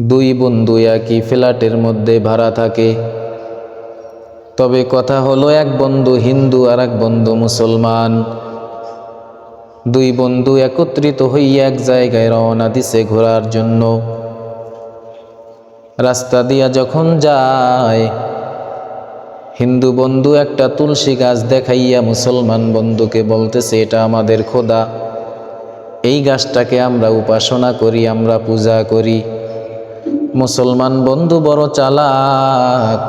দুই বন্ধু একই ফ্ল্যাটের মধ্যে ভাড়া থাকে। তবে কথা হলো, এক বন্ধু হিন্দু আর এক বন্ধু মুসলমান। দুই বন্ধু একত্রিত হইয়া এক জায়গায় রওনা দিছে ঘোরার জন্য। রাস্তা দিয়া যখন যায়, হিন্দু বন্ধু একটা তুলসী গাছ দেখাইয়া মুসলমান বন্ধুকে বলতেছে, এটা আমাদের খোদা। এই গাছটাকে আমরা উপাসনা করি, আমরা পূজা করি। মুসলমান বন্ধু বড় চালাক।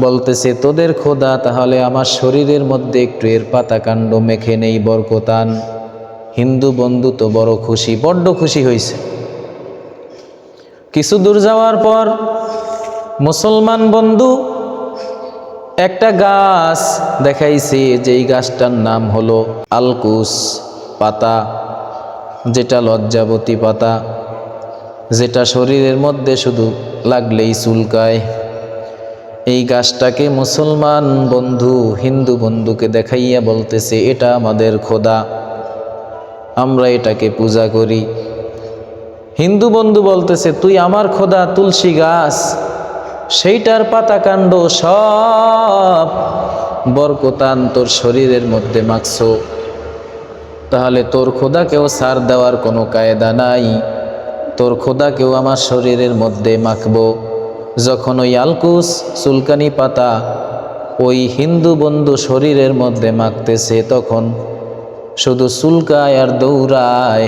বলতেছে, তোদের খোদা, তাহলে আমার শরীরের মধ্যে একটু এর পাতা কাণ্ড মেখে নেই বরকতান। হিন্দু বন্ধু তো বড় খুশি, বড্ড খুশি হয়েছে কিছু দূর যাওয়ার পর মুসলমান বন্ধু একটা গাছ দেখাইছে, যেই গাছটার নাম হলো আলকুস পাতা, যেটা লজ্জাবতী পাতা। যেটা শরীরের মধ্যে শুধু লাগলেই চুলকায়। এই গাছটাকে মুসলমান বন্ধু, হিন্দু বন্ধুকে দেখাইয়া বলতেছে, এটা আমাদের খোদা। আমরা এটাকে পূজা করি। হিন্দু বন্ধু বলতেছে, তুই আমার খোদা, তুলসী গাছ। সেইটার পাতা কাণ্ড সব বরকতান তোর শরীরের মধ্যে মাখছো। তাহলে তোর খোদাকেও সার দেওয়ার কোনো কায়দা নাই। তোর খোদাকেও আমার শরীরের মধ্যে মাখবো। যখন ওই আলকুস সুলকানি পাতা ওই হিন্দু বন্ধু শরীরের মধ্যে মাখতেছে, তখন শুধু চুলকায় আর দৌড়ায়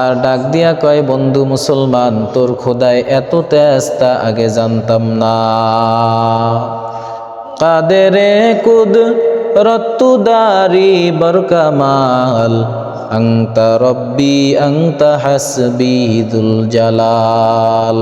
আর ডাক দিয়া কয়, বন্ধু মুসলমান, তোর খোদায় এত তেজ তা আগে জানতাম না। কাদেরে কুদ রত্তুদারি বরকামাল। আংতা রব্বি আংতা হাসবি দুল জালাল।